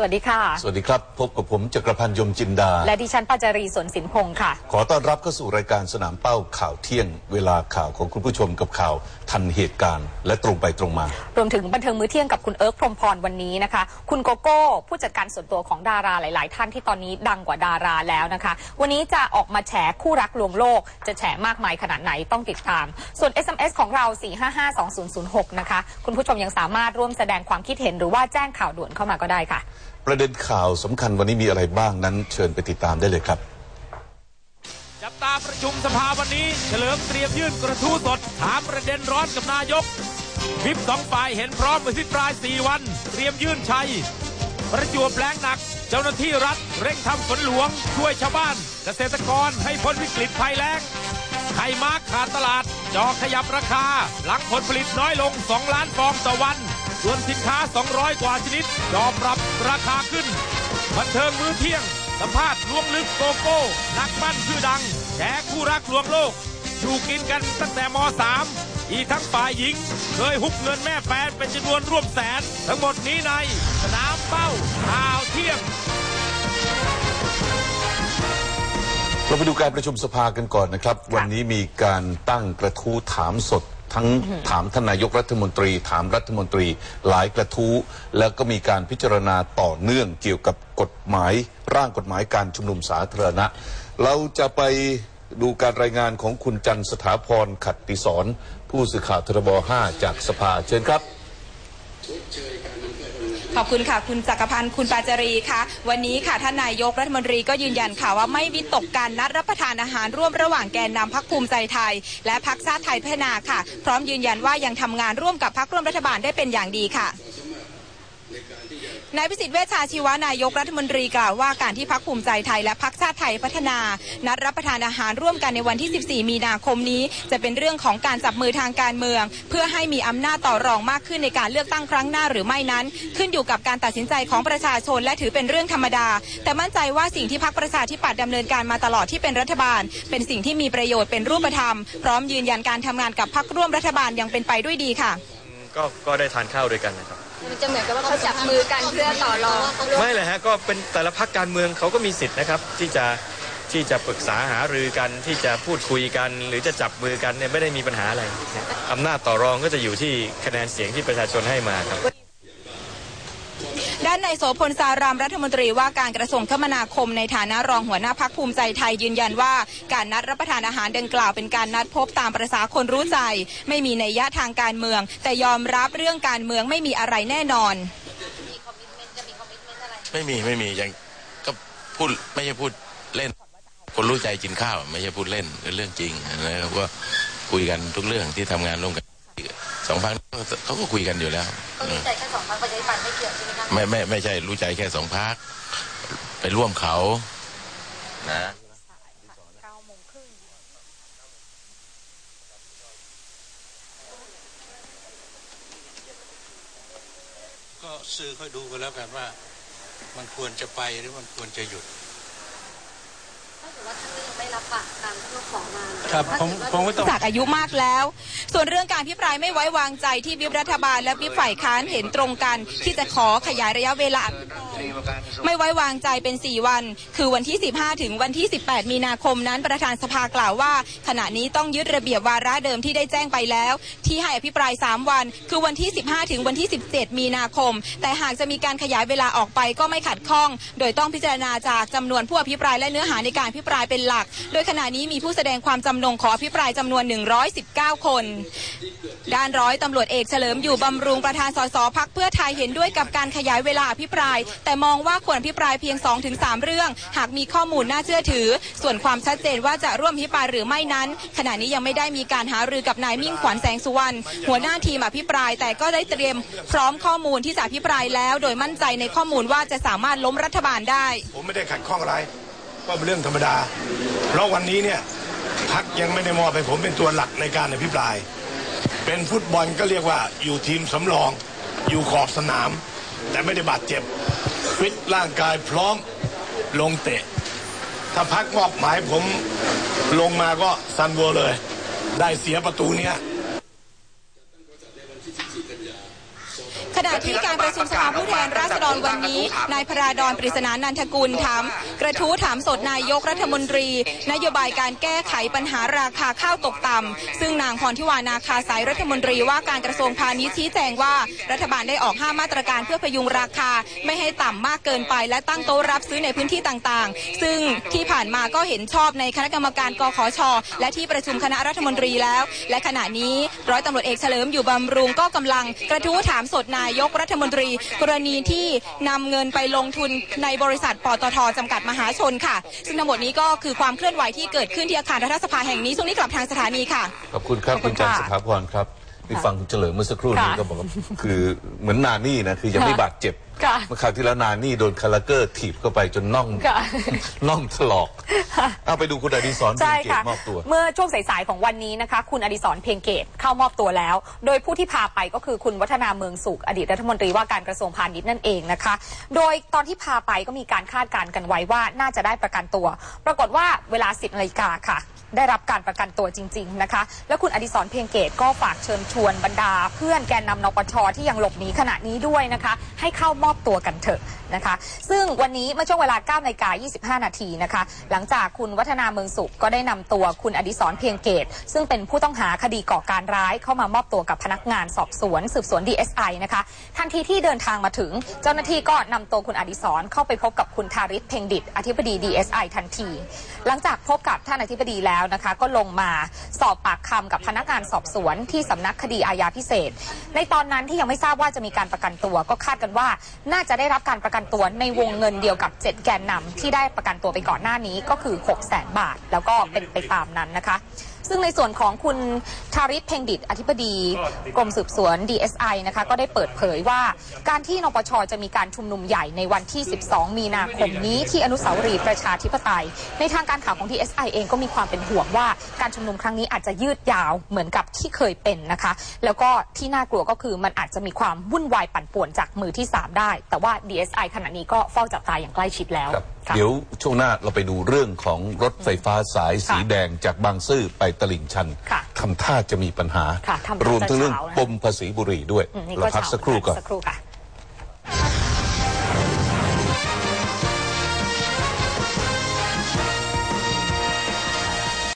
สวัสดีค่ะ สวัสดีครับ พบกับผมจักรพันธ์ยมจินดา และดิฉันปัจจารีสนสินพงศ์ค่ะ ขอต้อนรับเข้าสู่รายการสนามเป้าข่าวเที่ยง เวลาข่าวของคุณผู้ชมกับข่าวทันเหตุการณ์ และตรงไปตรงมา รวมถึงบันเทิงมื้อเที่ยงกับคุณเอิร์กพรหมพรวันนี้นะคะ คุณโกโก้ ผู้จัดการส่วนตัวของดาราหลาย ๆ ท่านที่ตอนนี้ดังกว่าดาราแล้วนะคะ วันนี้จะออกมาแฉคู่รักลวงโลก จะแฉมากมายขนาดไหนต้องติดตาม ส่วน SMS ของเรา 4552006 นะคะ คุณผู้ชมยังสามารถร่วมแสดงความคิดเห็นหรือว่าแจ้งข่าวด่วนเข้ามาก็ได้ค่ะ ประเด็นข่าวสำคัญวันนี้มีอะไรบ้างนั้น เชิญไปติดตามได้เลยครับ จับตาประชุมสภาวันนี้ เฉลิมเตรียมยื่นกระทู้สดถามประเด็นร้อนกับนายกวิปสองฝ่ายเห็นพร้อมอภิปราย 4 วัน เตรียมยื่นชัย ประจวบแรงหนัก เจ้าหน้าที่รัฐ เร่งทำฝนหลวง ช่วยชาวบ้าน เกษตรกรให้พ้นวิกฤตภัยแล้งไข่มากขาดตลาด จอขยับราคา หลังผลผลิตน้อยลง 2 ล้านฟองต่อวัน ส่วนสินค้า 200 กว่าชนิดจอปรับราคาขึ้น บันเทิงมื้อเที่ยง สัมภาษณ์ลวงลึกโกโก้ นักปั้นชื่อดังแฉคู่รักลวงโลก อยู่กินกันตั้งแต่ม .3 อีกทั้งฝ่ายหญิง เคยฮุบเงินแม่แฟนเป็นจำนวนร่วมแสน ทั้งหมดนี้ในสนามเป้าข่าวเที่ยงเราไปดูการประชุมสภากันก่อนนะครับ วันนี้มีการตั้งกระทู้ถามสด ทั้งถามท่านนายกรัฐมนตรี ถามรัฐมนตรีหลายกระทู้ แล้วก็มีการพิจารณาต่อเนื่องเกี่ยวกับกฎหมายร่างกฎหมายการชุมนุมสาธารณะ เราจะไปดูการรายงานของคุณจันทร์สถาพรขัตติสอนผู้สื่อข่าวทรบ5จากสภาเชิญครับ ขอบคุณค่ะ คุณจักรพันธ์คุณปาจารีค่ะ วันนี้ค่ะท่านนายกรัฐมนตรีก็ยืนยันค่ะว่าไม่วิตกการนัดรับประทานอาหารร่วมระหว่างแกนนำพักภูมิใจไทย และพักชาติไทยพัฒนาค่ะ พร้อมยืนยันว่ายังทำงานร่วมกับพักร่วมรัฐบาลได้เป็นอย่างดีค่ะ นายพิสิทธิ์เวชชาชีวานายกรัฐมนตรีกล่าวว่าการที่พักภูมิใจไทยและพักชาติไทยพัฒนา นัดรับประทานอาหารร่วมกันในวันที่ 14 มีนาคมนี้ จะเป็นเรื่องของการจับมือทางการเมือง เพื่อให้มีอำนาจต่อรองมากขึ้นในการเลือกตั้งครั้งหน้าหรือไม่นั้น ขึ้นอยู่กับการตัดสินใจของประชาชนและถือเป็นเรื่องธรรมดา แต่มั่นใจว่าสิ่งที่พักประชาธิปัตย์ดำเนินการมาตลอดที่เป็นรัฐบาล เป็นสิ่งที่มีประโยชน์เป็นรูปธรรม พร้อมยืนยันการทำงานกับพักร่วมรัฐบาลยังเป็นไปด้วยดีค่ะ ก็ก็ได้ทานข้าวด้วยกันนะครับ มันจะเหมือนกับว่าเขาจับมือกันเพื่อต่อรองไม่เลยฮะก็เป็นแต่ละพักการเมืองเขาก็มีสิทธิ์นะครับ ที่จะที่จะปรึกษาหารือกันที่จะพูดคุยกัน หรือจะจับมือกันเนี่ยไม่ได้มีปัญหาอะไรอำนาจต่อรองก็จะอยู่ที่คะแนนเสียงที่ประชาชนให้มาครับ ด้านในายโสพลสารามรัฐมนตรีว่าการกระทรวงคมนาคมในฐานะรองหัวหน้าพักภูมิใจไทยยืนยันว่า การนัดรับประทานอาหารดังกล่าวเป็นการนัดพบตามประษาคนรู้ใจ ไม่มีนัยยะทางการเมือง แต่ยอมรับเรื่องการเมืองไม่มีอะไรแน่นอน ไม่มีไม่มียังก็พูดไม่ใช่พูดเล่น คนรู้ใจกินข้าว ไม่ใช่พูดเล่นเป็นเรื่องจริงนะครับก็คุยกันทุกเรื่องที่ทำงานร่วมกันสองพักเขาก็คุยกันอยู่แล้ว ก็มีใจแค่สองพรรคประชาธิปัตย์ไม่เกี่ยวใช่ไหมคะไม่ไม่ไม่ใช่รู้ใจแค่สองพักไปร่วมเขานะก็สื่อค่อยดูกันแล้วกันว่า มันควรจะไปหรือมันควรจะหยุดถ้าเกิดว่าท่านก็ยังไม่ รับปากตามที่เขาขอมาครับผมผมก็ต้องจากอายุมากแล้ว ส่วนเรื่องการพิปรายไม่ไว้วางใจที่วิบรัฐบาลและวิบฝ่ายค้านเห็นตรงกัน ที่จะขอขยายระยะเวลา ไม่ไว้วางใจเป็น 4 วัน คือวันที่ 15 ถึงวันที่ 18 มีนาคมนั้นประธานสภากล่าวว่า ขณะนี้ต้องยึดระเบียบวาระเดิมที่ได้แจ้งไปแล้ว ที่ให้อภิปราย 3 วัน คือวันที่ 15 ถึงวันที่ 17 มีนาคม แต่หากจะมีการขยายเวลาออกไปก็ไม่ขัดข้อง โดยต้องพิจารณาจากจำนวนผู้อภิปรายและเนื้อหาในการอภิปรายเป็นหลักโดยขณะนี้มีผู้แสดงความจำนงขออภิปรายจำนวน 119 คน ด้านร้อยตำรวจเอกเฉลิมอยู่บำรุงประธานสสพักเพื่อไทยเห็นด้วยกับการขยายเวลาอภิปราย แต่มองว่าควรอภิปรายเพียง 2-3 เรื่อง หากมีข้อมูลน่าเชื่อถือ ส่วนความชัดเจนว่าจะร่วมอภิปรายหรือไม่นั้น ขณะนี้ยังไม่ได้มีการหารือกับนายมิ่งขวัญแสงสุวรรณหัวหน้าทีมอภิปรายแต่ก็ได้เตรียมพร้อมข้อมูลที่จะอภิปรายแล้ว โดยมั่นใจในข้อมูลว่าจะสามารถล้มรัฐบาลได้ ผมไม่ได้ขัดข้องอะไรก็เป็นเรื่องธรรมดา เพราะวันนี้เนี่ยพักยังไม่ได้มอบให้ผมเป็นตัวหลักในการอภิปราย เป็นฟุตบอลก็เรียกว่าอยู่ทีมสำรอง อยู่ขอบสนาม แต่ไม่ได้บาดเจ็บฟิตร่างกายพร้อมลงเตะ ถ้าพักมอบหมายผมลงมาก็ซันโวเลย ได้เสียประตูเนี้ย ขณะที่การประชุมสภาผู้แทนราษฎรวันนี้ นายพราดอนปริศนานันทกุลถามกระทู้ถามสดนายกรัฐมนตรี นโยบายการแก้ไขปัญหาราคาข้าวตกต่ำซึ่งนางพรทิวานาคาสายรัฐมนตรีว่าการกระทรวงพาณิชย์ชี้แจงว่ารัฐบาลได้ออกห้ามาตรการเพื่อพยุงราคาไม่ให้ต่ำมากเกินไป และตั้งโต๊ะรับซื้อในพื้นที่ต่างๆ ซึ่งที่ผ่านมาก็เห็นชอบในคณะกรรมการกขช และที่ประชุมคณะรัฐมนตรีแล้ว และขณะนี้ร้อยตำรวจเอกเฉลิมอยู่บำรุงก็กำลังกระทู้ถามสดนายกรัฐมนตรี กรณีที่นำเงินไปลงทุนในบริษัทปตทจำกัดมหาชนค่ะ ซึ่งทั้งหมดนี้ก็คือความเคลื่อนไหวที่เกิดขึ้นที่อาคารรัฐสภาแห่งนี้ช่วงนี้กลับทางสถานีค่ะ ขอบคุณครับขอบคุคุณณจันทร์ค่ะสถาพรครับ นี่ฟังคุณเฉลิมเมื่อสักครู่นี้ค่ะก็บอกว่าคือเหมือนนานี่นะคือยังไม่ค่ะบาดเจ็บค่ะ เมื่อคราวที่แล้วนานี่โดนคาราเกอร์ถีบเข้าไปจนน่องค่ะ น่องถลอกเอาไปดูคุณอดิศรใช่เพียงเกค่ะตมอบตัว เมื่อช่วงสายๆของวันนี้นะคะ คุณอดิศรเพียงเกตเข้ามอบตัวแล้ว โดยผู้ที่พาไปก็คือคุณวัฒนาเมืองสุข อดีตรัฐมนตรีว่าการกระทรวงพาณิชย์นั่นเองนะคะ โดยตอนที่พาไปก็มีการคาดการณ์กันไว้ว่าน่าจะได้ประกันตัว ปรากฏว่าเวลา 10นาฬิกาค่ะ ได้รับการประกันตัวจริง ๆ นะคะ แล้วคุณอดิศรเพียงเกตก็ฝากเชิญชวนบรรดา เพื่อนแกนนำนปชที่ยังหลบหนีขณะนี้ด้วยนะคะ ให้เข้ามอบตัวกันเถอะนะคะ ซึ่งวันนี้เมื่อช่วงเวลา9นาฬิกา25 นาทีนะคะ หลังจากคุณวัฒนาเมืองสุขก็ได้นำตัวคุณอดิศรเพียงเกต ซึ่งเป็นผู้ต้องหาคดีก่อการร้ายเข้ามามอบตัวกับพนักงานสอบสวน สืบสวน DSI นะคะทันทีที่เดินทางมาถึง เจ้าหน้าที่ก็นำตัวคุณอดิศรเข้าไปพบกับคุณทาริศเพ็งดิตอธิบดี DSI ทันที หลังจากพบกับท่านอธิบดีแล้วแล้วนะคะ ก็ลงมาสอบปากคำกับพนักงานสอบสวนที่สำนักคดีอาญาพิเศษ ในตอนนั้นที่ยังไม่ทราบว่าจะมีการประกันตัว ก็คาดกันว่าน่าจะได้รับการประกันตัวในวงเงินเดียวกับ 7 แกนนำที่ได้ประกันตัวไปก่อนหน้านี้ก็คือ 6 0 0 0 0 0 บาท แล้วก็เป็นไปตามนั้นนะคะ ซึ่งในส่วนของคุณทาริศเพ่งดิตอธิบดีกรมสืบสวน DSI นะคะก็ได้เปิดเผยว่า การที่นปชจะมีการชุมนุมใหญ่ในวันที่ 12 มีนาคมนี้ที่อนุสาวรีย์ประชาธิปไตย ในทางการข่าวของ DSI เองก็มีความเป็นห่วงว่าการชุมนุมครั้งนี้อาจจะยืดยาวเหมือนกับที่เคยเป็นนะคะ แล้วก็ที่น่ากลัวก็คือมันอาจจะมีความวุ่นวายปั่นป่วนจากมือที่ 3 ได้ แต่ว่า DSI ขณะนี้ก็เฝ้าจับตาอย่างใกล้ชิดแล้วครับค่ะเดี๋ยวช่วงหน้าเราไปดูเรื่องของรถไฟฟ้าสายสีค่ะแดงจากบางซื่อไปตลิ่งชันค่ะทำท่าจะมีปัญหาค่ะทำท่ารวมทั้งเรื่องจะเช้านะปมภาษีบุหรี่ด้วยอืมนี่เราก็พักเช้าสักครู่ก่อนสักครู่ค่ะ